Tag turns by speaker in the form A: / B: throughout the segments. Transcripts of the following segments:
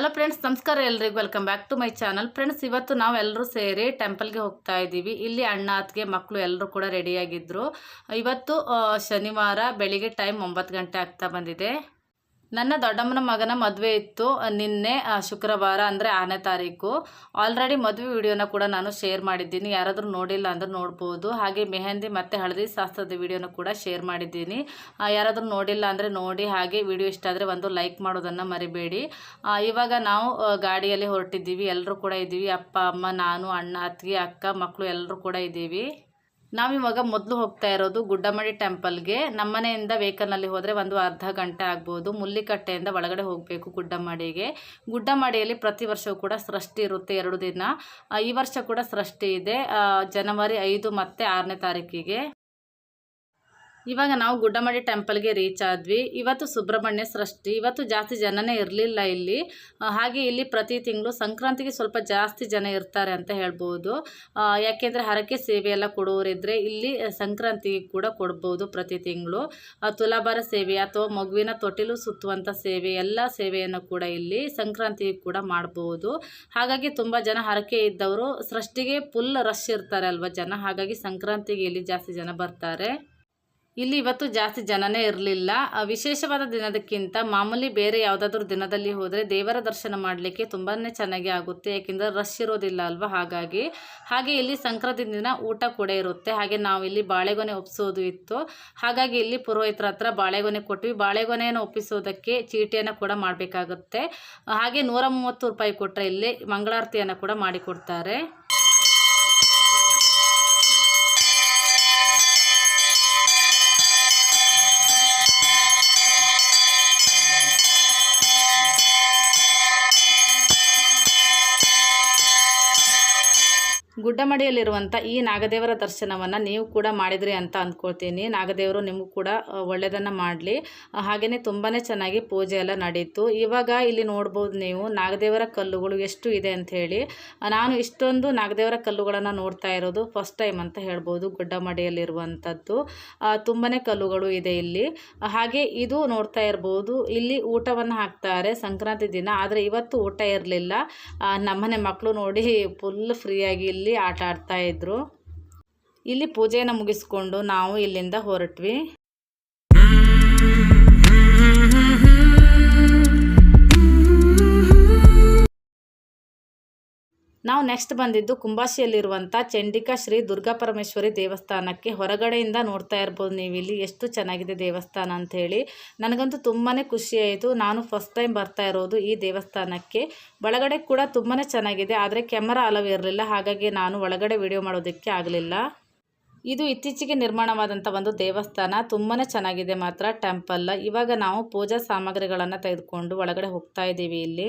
A: Hello friends ನಮಸ್ಕಾರ ಎಲ್ರಿಗೂ. Welcome back to my channel friends ಇವತ್ತು ನಾವು ಎಲ್ಲರೂ ಸೇರಿ ಟೆಂಪಲ್ಗೆ ಹೋಗ್ತಾ ಇದ್ದೀವಿ. ಇಲ್ಲಿ ಅಣ್ಣ ಅತ್ತಿಗೆ ಮಕ್ಕಳು ಎಲ್ಲರೂ ಕೂಡ ರೆಡಿಯಾಗಿದ್ದರು ಇವತ್ತು ಶನಿವಾರ ಬೆಳಿಗ್ಗೆ ಟೈಮ್ ಒಂಬತ್ತು ಗಂಟೆ ಆಗ್ತಾ ಬಂದಿದೆ. ನನ್ನ ದೊಡ್ಡಮ್ಮನ ಮಗನ ಮದುವೆ ಇತ್ತು, ನಿನ್ನೆ ಶುಕ್ರವಾರ, ಅಂದರೆ ಆರನೇ ತಾರೀಕು. ಆಲ್ರೆಡಿ ಮದುವೆ ವಿಡಿಯೋನ ಕೂಡ ನಾನು ಶೇರ್ ಮಾಡಿದ್ದೀನಿ. ಯಾರಾದರೂ ನೋಡಿಲ್ಲ ಅಂದರೆ ನೋಡ್ಬೋದು. ಹಾಗೆ ಮೆಹಂದಿ ಮತ್ತು ಹಳದಿ ಶಾಸ್ತ್ರದ ವಿಡಿಯೋನ ಕೂಡ ಶೇರ್ ಮಾಡಿದ್ದೀನಿ. ಯಾರಾದರೂ ನೋಡಿಲ್ಲ ಅಂದರೆ ನೋಡಿ. ಹಾಗೆ ವಿಡಿಯೋ ಇಷ್ಟ ಆದರೆ ಒಂದು ಲೈಕ್ ಮಾಡೋದನ್ನು ಮರಿಬೇಡಿ. ಇವಾಗ ನಾವು ಗಾಡಿಯಲ್ಲಿ ಹೊರಟಿದ್ದೀವಿ. ಎಲ್ಲರೂ ಕೂಡ ಇದ್ದೀವಿ. ಅಪ್ಪ, ಅಮ್ಮ, ನಾನು, ಅಣ್ಣ, ಅತ್ತಿಗೆ, ಅಕ್ಕ ಮಕ್ಕಳು ಎಲ್ಲರೂ ಕೂಡ ಇದ್ದೀವಿ. ನಾವಿವಾಗ ಮೊದಲು ಹೋಗ್ತಾ ಇರೋದು ಗುಡ್ಡಮಡಿ ಟೆಂಪಲ್ಗೆ. ನಮ್ಮನೆಯಿಂದ ವೆಹಿಕಲ್ನಲ್ಲಿ ಹೋದರೆ ಒಂದು ಅರ್ಧ ಗಂಟೆ ಆಗ್ಬೋದು. ಮುಲ್ಲಿಕಟ್ಟೆಯಿಂದ ಒಳಗಡೆ ಹೋಗಬೇಕು ಗುಡ್ಡಮಡಿಗೆ. ಗುಡ್ಡಮಡಿಯಲ್ಲಿ ಪ್ರತಿ ವರ್ಷವೂ ಕೂಡ ಸೃಷ್ಟಿ ಇರುತ್ತೆ ಎರಡು ದಿನ. ಈ ವರ್ಷ ಕೂಡ ಸೃಷ್ಟಿ ಇದೆ. ಜನವರಿ ಐದು ಮತ್ತು ಆರನೇ ತಾರೀಕಿಗೆ. ಇವಾಗ ನಾವು ಗುಡ್ಡಮಡಿ ಟೆಂಪಲ್ಗೆ ರೀಚ್ ಆದ್ವಿ. ಇವತ್ತು ಸುಬ್ರಹ್ಮಣ್ಯ ಸೃಷ್ಟಿ. ಇವತ್ತು ಜಾಸ್ತಿ ಜನನೇ ಇರಲಿಲ್ಲ ಇಲ್ಲಿ. ಹಾಗೆ ಇಲ್ಲಿ ಪ್ರತಿ ತಿಂಗಳು ಸಂಕ್ರಾಂತಿಗೆ ಸ್ವಲ್ಪ ಜಾಸ್ತಿ ಜನ ಇರ್ತಾರೆ ಅಂತ ಹೇಳ್ಬೋದು. ಯಾಕೆಂದರೆ ಹರಕೆ ಸೇವೆ ಎಲ್ಲ ಕೊಡೋರಿದ್ರೆ ಇಲ್ಲಿ ಸಂಕ್ರಾಂತಿಗೆ ಕೂಡ ಕೊಡ್ಬೋದು ಪ್ರತಿ ತಿಂಗಳು. ತುಲಾಭಾರ ಸೇವೆ ಅಥವಾ ಮಗುವಿನ ತೊಟ್ಟಿಲು ಸುತ್ತುವಂಥ ಸೇವೆ, ಎಲ್ಲ ಸೇವೆಯನ್ನು ಕೂಡ ಇಲ್ಲಿ ಸಂಕ್ರಾಂತಿಗೆ ಕೂಡ ಮಾಡ್ಬೋದು. ಹಾಗಾಗಿ ತುಂಬ ಜನ ಹರಕೆ ಇದ್ದವರು ಸೃಷ್ಟಿಗೆ ಫುಲ್ ರಶ್ ಇರ್ತಾರೆ ಅಲ್ವಾ ಜನ? ಹಾಗಾಗಿ ಸಂಕ್ರಾಂತಿಗೆ ಇಲ್ಲಿ ಜಾಸ್ತಿ ಜನ ಬರ್ತಾರೆ. ಇಲ್ಲಿ ಇವತ್ತು ಜಾಸ್ತಿ ಜನನೇ ಇರಲಿಲ್ಲ. ವಿಶೇಷವಾದ ದಿನದಕ್ಕಿಂತ ಮಾಮೂಲಿ ಬೇರೆ ಯಾವುದಾದ್ರೂ ದಿನದಲ್ಲಿ ಹೋದರೆ ದೇವರ ದರ್ಶನ ಮಾಡಲಿಕ್ಕೆ ತುಂಬಾ ಚೆನ್ನಾಗಿ ಆಗುತ್ತೆ. ಏಕೆಂದರೆ ರಶ್ ಇರೋದಿಲ್ಲ ಅಲ್ವಾ? ಹಾಗಾಗಿ. ಹಾಗೆ ಇಲ್ಲಿ ಸಂಕ್ರಾಂತಿ ದಿನ ಊಟ ಕೂಡ ಇರುತ್ತೆ. ಹಾಗೆ ನಾವು ಇಲ್ಲಿ ಬಾಳೆಗೊನೆ ಒಪ್ಪಿಸೋದು ಇತ್ತು. ಹಾಗಾಗಿ ಇಲ್ಲಿ ಪುರೋಹಿತರ ಹತ್ರ ಬಾಳೆಗೊನೆ ಕೊಟ್ವಿ. ಬಾಳೆಗೊನೆಯನ್ನು ಒಪ್ಪಿಸೋದಕ್ಕೆ ಚೀಟಿಯನ್ನು ಕೂಡ ಮಾಡಬೇಕಾಗುತ್ತೆ. ಹಾಗೆ ನೂರ ಮೂವತ್ತು ರೂಪಾಯಿ ಕೊಟ್ಟರೆ ಇಲ್ಲಿ ಮಂಗಳಾರತಿಯನ್ನು ಕೂಡ ಮಾಡಿಕೊಡ್ತಾರೆ. ಗುಡ್ಡಮಡಿಯಲ್ಲಿರುವಂಥ ಈ ನಾಗದೇವರ ದರ್ಶನವನ್ನು ನೀವು ಕೂಡ ಮಾಡಿದ್ರಿ ಅಂತ ಅಂದ್ಕೊಳ್ತೀನಿ ನಾಗದೇವರು ನಿಮಗೂ ಕೂಡ ಒಳ್ಳೆಯದನ್ನು ಮಾಡಲಿ. ಹಾಗೆಯೇ ತುಂಬಾ ಚೆನ್ನಾಗಿ ಪೂಜೆ ಎಲ್ಲ ನಡೀತು. ಇವಾಗ ಇಲ್ಲಿ ನೋಡ್ಬೋದು ನೀವು, ನಾಗದೇವರ ಕಲ್ಲುಗಳು ಎಷ್ಟು ಇದೆ ಅಂತ ಹೇಳಿ. ನಾನು ಇಷ್ಟೊಂದು ನಾಗದೇವರ ಕಲ್ಲುಗಳನ್ನು ನೋಡ್ತಾ ಇರೋದು ಫಸ್ಟ್ ಟೈಮ್ ಅಂತ ಹೇಳ್ಬೋದು ಗುಡ್ಡಮಡಿಯಲ್ಲಿರುವಂಥದ್ದು ತುಂಬಾ ಕಲ್ಲುಗಳು ಇದೆ ಇಲ್ಲಿ. ಹಾಗೆ ಇದು ನೋಡ್ತಾ ಇರ್ಬೋದು, ಇಲ್ಲಿ ಊಟವನ್ನು ಹಾಕ್ತಾರೆ ಸಂಕ್ರಾಂತಿ ದಿನ. ಆದರೆ ಇವತ್ತು ಊಟ ಇರಲಿಲ್ಲ. ನಮ್ಮನೆ ಮಕ್ಕಳು ನೋಡಿ ಫುಲ್ ಫ್ರೀಯಾಗಿ ಇಲ್ಲಿ ಆಟ ಆಡ್ತಾ ಇದ್ರು. ಇಲ್ಲಿ ಪೂಜೆಯನ್ನು ಮುಗಿಸ್ಕೊಂಡು ನಾವು ಇಲ್ಲಿಂದ ಹೊರಟ್ವಿ. ನಾವು ನೆಕ್ಸ್ಟ್ ಬಂದಿದ್ದು ಕುಂಬಾಶಿಯಲ್ಲಿರುವಂಥ ಚಂಡಿಕಾ ಶ್ರೀ ದುರ್ಗಾ ಪರಮೇಶ್ವರಿ ದೇವಸ್ಥಾನಕ್ಕೆ ಹೊರಗಡೆಯಿಂದ ನೋಡ್ತಾ ಇರ್ಬೋದು ನೀವು ಇಲ್ಲಿ ಎಷ್ಟು ಚೆನ್ನಾಗಿದೆ ದೇವಸ್ಥಾನ ಅಂತ ಹೇಳಿ. ನನಗಂತೂ ತುಂಬಾ ಖುಷಿ ಆಯಿತು. ನಾನು ಫಸ್ಟ್ ಟೈಮ್ ಬರ್ತಾ ಇರೋದು ಈ ದೇವಸ್ಥಾನಕ್ಕೆ. ಒಳಗಡೆ ಕೂಡ ತುಂಬಾ ಚೆನ್ನಾಗಿದೆ. ಆದರೆ ಕ್ಯಾಮರಾ ಅಲವ್ ಇರಲಿಲ್ಲ. ಹಾಗಾಗಿ ನಾನು ಒಳಗಡೆ ವಿಡಿಯೋ ಮಾಡೋದಕ್ಕೆ ಆಗಲಿಲ್ಲ. ಇದು ಇತ್ತೀಚೆಗೆ ನಿರ್ಮಾಣವಾದಂಥ ಒಂದು ದೇವಸ್ಥಾನ. ತುಂಬಾ ಚೆನ್ನಾಗಿದೆ ಮಾತ್ರ. ಟೆಂಪಲ್ ಇವಾಗ ನಾವು ಪೂಜಾ ಸಾಮಗ್ರಿಗಳನ್ನು ತೆಗೆದುಕೊಂಡು ಒಳಗಡೆ ಹೋಗ್ತಾ ಇದ್ದೀವಿ ಇಲ್ಲಿ.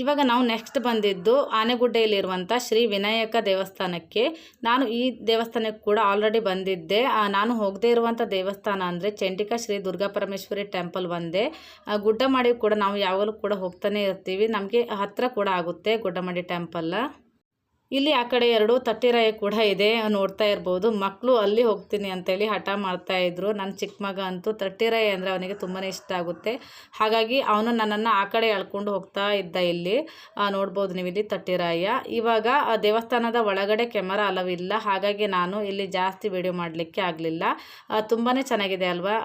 A: ಇವಾಗ ನಾವು ನೆಕ್ಸ್ಟ್ ಬಂದಿದ್ದು ಆನೆಗುಡ್ಡೆಯಲ್ಲಿರುವಂಥ ಶ್ರೀ ವಿನಾಯಕ ದೇವಸ್ಥಾನಕ್ಕೆ. ನಾನು ಈ ದೇವಸ್ಥಾನಕ್ಕೆ ಕೂಡ ಆಲ್ರೆಡಿ ಬಂದಿದ್ದೆ. ನಾನು ಹೋಗದೇ ಇರುವಂಥ ದೇವಸ್ಥಾನ ಅಂದರೆ ಚಂಡಿಕಾ ಶ್ರೀ ದುರ್ಗಾ ಪರಮೇಶ್ವರಿ ಟೆಂಪಲ್ ಒಂದೇ. ಗುಡ್ಡಮಾಡಿ ಕೂಡ ನಾವು ಯಾವಾಗಲೂ ಕೂಡ ಹೋಗ್ತಾನೆ ಇರ್ತೀವಿ. ನಮಗೆ ಹತ್ತಿರ ಕೂಡ ಆಗುತ್ತೆ ಗುಡ್ಡಮಾಡಿ ಟೆಂಪಲ್ ಇಲ್ಲಿ ಆ ಕಡೆ ಎರಡು ತಟ್ಟಿರಾಯ ಕೂಡ ಇದೆ ನೋಡ್ತಾ ಇರ್ಬೋದು. ಮಕ್ಕಳು ಅಲ್ಲಿ ಹೋಗ್ತೀನಿ ಅಂತೇಳಿ ಹಠ ಮಾಡ್ತಾ ಇದ್ರು. ನನ್ನ ಚಿಕ್ಕ ಮಗ ಅಂತೂ ತಟ್ಟಿರಾಯ ಅಂದರೆ ಅವನಿಗೆ ತುಂಬಾ ಇಷ್ಟ ಆಗುತ್ತೆ. ಹಾಗಾಗಿ ಅವನು ನನ್ನನ್ನು ಆ ಕಡೆ ಎಳ್ಕೊಂಡು ಹೋಗ್ತಾ ಇದ್ದ ಇಲ್ಲಿ. ನೋಡ್ಬೋದು ನೀವು ಇಲ್ಲಿ ತಟ್ಟಿರಾಯ. ಇವಾಗ ಆ ದೇವಸ್ಥಾನದ ಒಳಗಡೆ ಕ್ಯಾಮರಾ ಅಲವಿಲ್ಲ. ಹಾಗಾಗಿ ನಾನು ಇಲ್ಲಿ ಜಾಸ್ತಿ ವಿಡಿಯೋ ಮಾಡಲಿಕ್ಕೆ ಆಗಲಿಲ್ಲ. ತುಂಬಾ ಚೆನ್ನಾಗಿದೆ ಅಲ್ವಾ?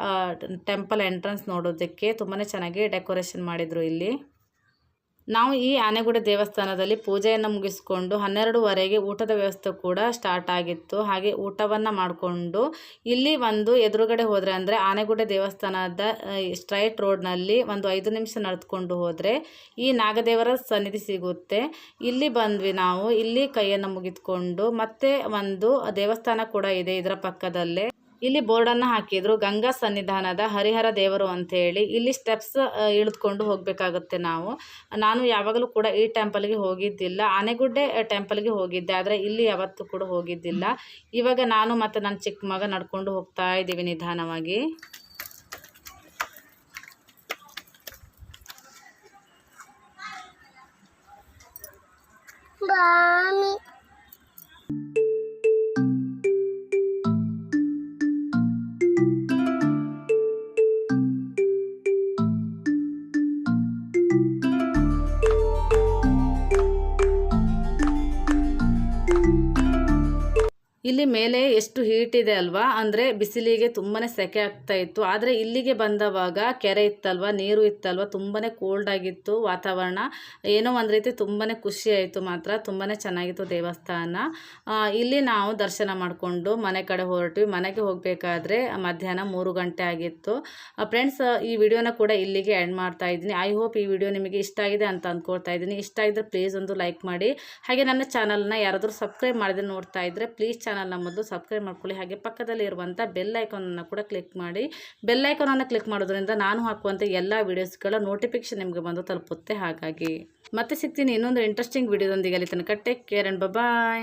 A: ಟೆಂಪಲ್ ಎಂಟ್ರೆನ್ಸ್ ನೋಡೋದಕ್ಕೆ ತುಂಬಾ ಚೆನ್ನಾಗಿ ಡೆಕೋರೇಷನ್ ಮಾಡಿದರು ಇಲ್ಲಿ. ನಾವು ಈ ಆನೆಗುಡಿ ದೇವಸ್ಥಾನದಲ್ಲಿ ಪೂಜೆಯನ್ನು ಮುಗಿಸ್ಕೊಂಡು ಹನ್ನೆರಡುವರೆಗೆ ಊಟದ ವ್ಯವಸ್ಥೆ ಕೂಡ ಸ್ಟಾರ್ಟ್ ಆಗಿತ್ತು. ಹಾಗೆ ಊಟವನ್ನು ಮಾಡಿಕೊಂಡು ಇಲ್ಲಿ ಒಂದು ಎದುರುಗಡೆ ಹೋದರೆ ಅಂದರೆ ಆನೆಗುಡಿ ದೇವಸ್ಥಾನದ ಸ್ಟ್ರೈಟ್ ರೋಡ್ನಲ್ಲಿ ಒಂದು ಐದು ನಿಮಿಷ ನಡೆದುಕೊಂಡು ಹೋದರೆ ಈ ನಾಗದೇವರ ಸನ್ನಿಧಿ ಸಿಗುತ್ತೆ. ಇಲ್ಲಿ ಬಂದ್ವಿ ನಾವು, ಇಲ್ಲಿ ಕೈಯನ್ನು ಮುಗಿದುಕೊಂಡು ಮತ್ತೆ ಒಂದು ದೇವಸ್ಥಾನ ಕೂಡ ಇದೆ ಇದರ ಪಕ್ಕದಲ್ಲೇ. ಇಲ್ಲಿ ಬೋರ್ಡನ್ನು ಹಾಕಿದ್ರು. ಗಂಗಾ ಸನ್ನಿಧಾನದ ಹರಿಹರ ದೇವರು ಅಂತೇಳಿ ಇಲ್ಲಿ ಸ್ಟೆಪ್ಸ್ ಇಳಿದುಕೊಂಡು ಹೋಗಬೇಕಾಗುತ್ತೆ ನಾವು. ನಾನು ಯಾವಾಗಲೂ ಕೂಡ ಈ ಟೆಂಪಲ್ಗೆ ಹೋಗಿದ್ದಿಲ್ಲ. ಆನೆಗುಡ್ಡೆ ಟೆಂಪಲ್ಗೆ ಹೋಗಿದ್ದೆ. ಆದರೆ ಇಲ್ಲಿ ಯಾವತ್ತೂ ಕೂಡ ಹೋಗಿದ್ದಿಲ್ಲ. ಇವಾಗ ನಾನು ಮತ್ತು ನನ್ನ ಚಿಕ್ಕ ಮಗ ನಡ್ಕೊಂಡು ಹೋಗ್ತಾ ಇದ್ದೀವಿ ನಿಧಾನವಾಗಿ. ಇಲ್ಲಿ ಮೇಲೆ ಎಷ್ಟು ಹೀಟ್ ಇದೆ ಅಲ್ವಾ? ಅಂದರೆ ಬಿಸಿಲಿಗೆ ತುಂಬಾ ಸೆಕೆ ಆಗ್ತಾ ಇತ್ತು. ಆದರೆ ಇಲ್ಲಿಗೆ ಬಂದವಾಗ ಕೆರೆ ಇತ್ತಲ್ವ, ನೀರು ಇತ್ತಲ್ವ ತುಂಬಾ ಕೋಲ್ಡ್ ಆಗಿತ್ತು ವಾತಾವರಣ. ಏನೋ ಒಂದು ರೀತಿ ತುಂಬಾ ಖುಷಿ ಆಯಿತು ಮಾತ್ರ ತುಂಬಾ ಚೆನ್ನಾಗಿತ್ತು ದೇವಸ್ಥಾನ. ಇಲ್ಲಿ ನಾವು ದರ್ಶನ ಮಾಡಿಕೊಂಡು ಮನೆ ಕಡೆ ಹೊರಟ್ವಿ. ಮನೆಗೆ ಹೋಗಬೇಕಾದ್ರೆ ಮಧ್ಯಾಹ್ನ ಮೂರು ಗಂಟೆ ಆಗಿತ್ತು. ಫ್ರೆಂಡ್ಸ್ ಈ ವಿಡಿಯೋನ ಕೂಡ ಇಲ್ಲಿಗೆ ಎಂಡ್ ಮಾಡ್ತಾ ಇದ್ದೀನಿ. ಐ ಹೋಪ್ ಈ ವಿಡಿಯೋ ನಿಮಗೆ ಇಷ್ಟ ಆಗಿದೆ ಅಂತ ಅಂದ್ಕೊಳ್ತಾ ಇದ್ದೀನಿ. ಇಷ್ಟ ಆಗಿದ್ರೆ ಪ್ಲೀಸ್ ಒಂದು ಲೈಕ್ ಮಾಡಿ. ಹಾಗೆ ನನ್ನ ಚಾನಲ್ನ ಯಾರಾದರೂ ಸಬ್ಸ್ಕ್ರೈಬ್ ಮಾಡಿದ್ರೆ ನೋಡ್ತಾ ಇದ್ದರೆ ಪ್ಲೀಸ್ ಚಾನಲ್ನ ಮೊದಲು ಸಬ್ಸ್ಕ್ರೈಬ್ ಮಾಡ್ಕೊಳ್ಳಿ. ಹಾಗೆ ಪಕ್ಕದಲ್ಲಿ ಇರುವಂಥ ಬೆಲ್ ಐಕಾನನ್ನು ಕೂಡ ಕ್ಲಿಕ್ ಮಾಡಿ. ಬೆಲ್ ಐಕಾನನ್ನು ಕ್ಲಿಕ್ ಮಾಡೋದ್ರಿಂದ ನಾನು ಹಾಕುವಂಥ ಎಲ್ಲ ವೀಡಿಯೋಸ್ಗಳ ನೋಟಿಫಿಕೇಶನ್ ನಿಮಗೆ ಬಂದು ತಲುಪುತ್ತೆ ಹಾಗಾಗಿ. ಮತ್ತೆ ಸಿಗ್ತೀನಿ ಇನ್ನೊಂದು ಇಂಟ್ರೆಸ್ಟಿಂಗ್ ವಿಡಿಯೋದೊಂದಿಗೆ ಅಲ್ಲಿ ತನಕ. Take care and bye